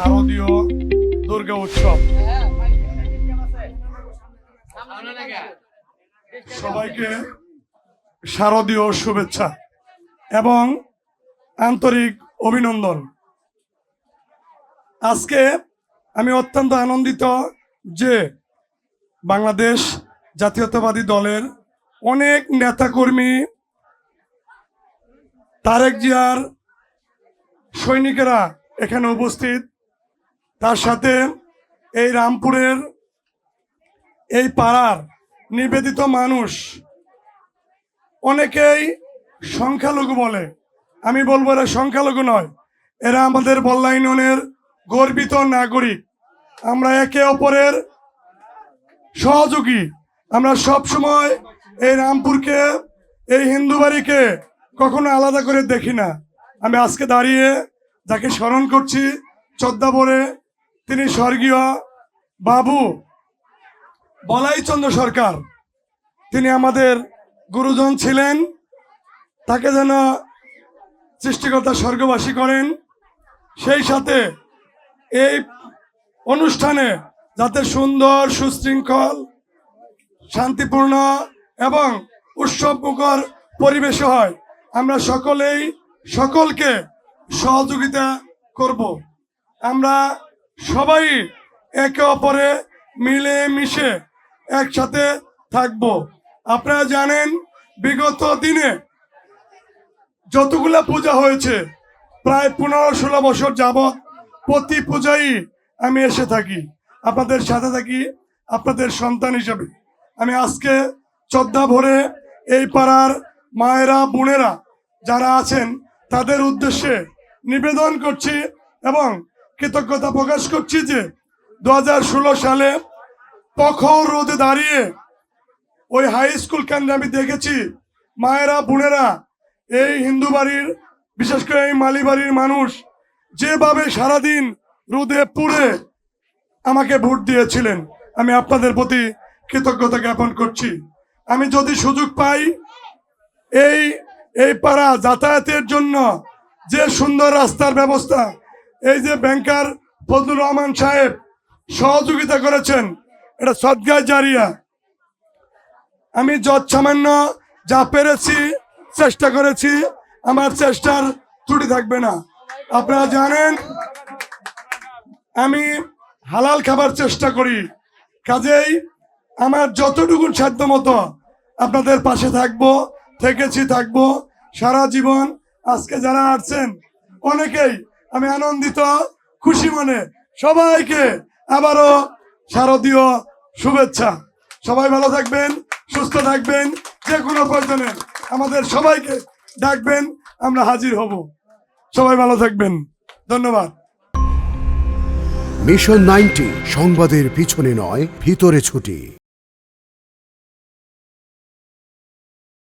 শারদীয় দুর্গা উৎসব। সবাইকে শারদীয় শুভেচ্ছা এবং আন্তরিক অভিনন্দন। আজকে আমি অত্যন্ত আনন্দিত যে বাংলাদেশ জাতীয়তাবাদী দলের অনেক নেতাকর্মী, তারেক জিয়ার সৈনিকেরা এখানে উপস্থিত। তার সাথে এই রামপুরের এই পাড়ার নিবেদিত মানুষ অনেকেই সংখ্যালঘু বলে। আমি বলব এরা সংখ্যালঘু নয়, এরা আমাদের বল্লা গর্বিত নাগরিক। আমরা একে অপরের সহযোগী। আমরা সব সময় এই রামপুরকে, এই হিন্দু বাড়িকে কখনো আলাদা করে দেখি না। আমি আজকে দাঁড়িয়ে যাকে স্মরণ করছি চোদ্দাবরে তিনি স্বর্গীয় বাবু বলাইচন্দ্র সরকার। তিনি আমাদের গুরুজন ছিলেন। তাকে যেন সৃষ্টিকর্তা স্বর্গবাসী করেন। সেই সাথে এই অনুষ্ঠানে যাতে সুন্দর, সুশৃঙ্খল, শান্তিপূর্ণ এবং উৎসবমুখর পরিবেশ হয়, আমরা সকলেই সকলকে সহযোগিতা করব। আমরা সবাই একে অপরে মিলে মিশে একসাথে থাকব। আপনারা জানেন, বিগত দিনে যতগুলা পূজা হয়েছে, প্রায় পনেরো ষোলো বছর যাবৎ প্রতি পূজাই আমি এসে থাকি। আপনাদের সাথে থাকি, আপনাদের সন্তান হিসেবে। আমি আজকে শ্রদ্ধা ভরে এই পাড়ার মায়েরা, বোনেরা যারা আছেন, তাদের উদ্দেশ্যে নিবেদন করছি এবং কৃতজ্ঞতা প্রকাশ করছি যে দু হাজার ষোলো সালে প্রখর রোদে দাঁড়িয়ে ওই হাই স্কুল কেন্দ্রে আমি দেখেছি মায়েরা, বোনেরা, এই হিন্দু বাড়ির, বিশেষ করে এই মালি বাড়ির মানুষ যেভাবে সারাদিন রোদে পুড়ে আমাকে ভোট দিয়েছিলেন, আমি আপনাদের প্রতি কৃতজ্ঞতা জ্ঞাপন করছি। আমি যদি সুযোগ পাই, এই এই পাড়া যাতায়াতের জন্য যে সুন্দর রাস্তার ব্যবস্থা এই যে ব্যাংকার ফজলুর রহমান সাহেব সহযোগিতা করেছেন, এটা সদগায় জারিয়া। আমি যত সামান্য যা পেরেছি, চেষ্টা করেছি, আমার চেষ্টার ত্রুটি থাকবে না। আপনারা জানেন, আমি হালাল খাবার চেষ্টা করি। কাজেই আমার যতটুকু সাধ্য মতো আপনাদের পাশে থাকব, থেকেছি থাকব, সারা জীবন আজকে যারা আসছেন, অনেকেই আমি আনন্দিত, খুশি মনে। সবাইকে আবারও শারদীয় শুভেচ্ছা। সবাই ভালো থাকবেন, সুস্থ থাকবেন, যে কোনো প্রয়োজনে আমাদের সবাইকে ডাকবেন, আমরা হাজির হব। সবাই ভালো থাকবেন। ধন্যবাদ। মিশন নাইনটি সংবাদের পিছনে নয়, ভিতরে ছুটি।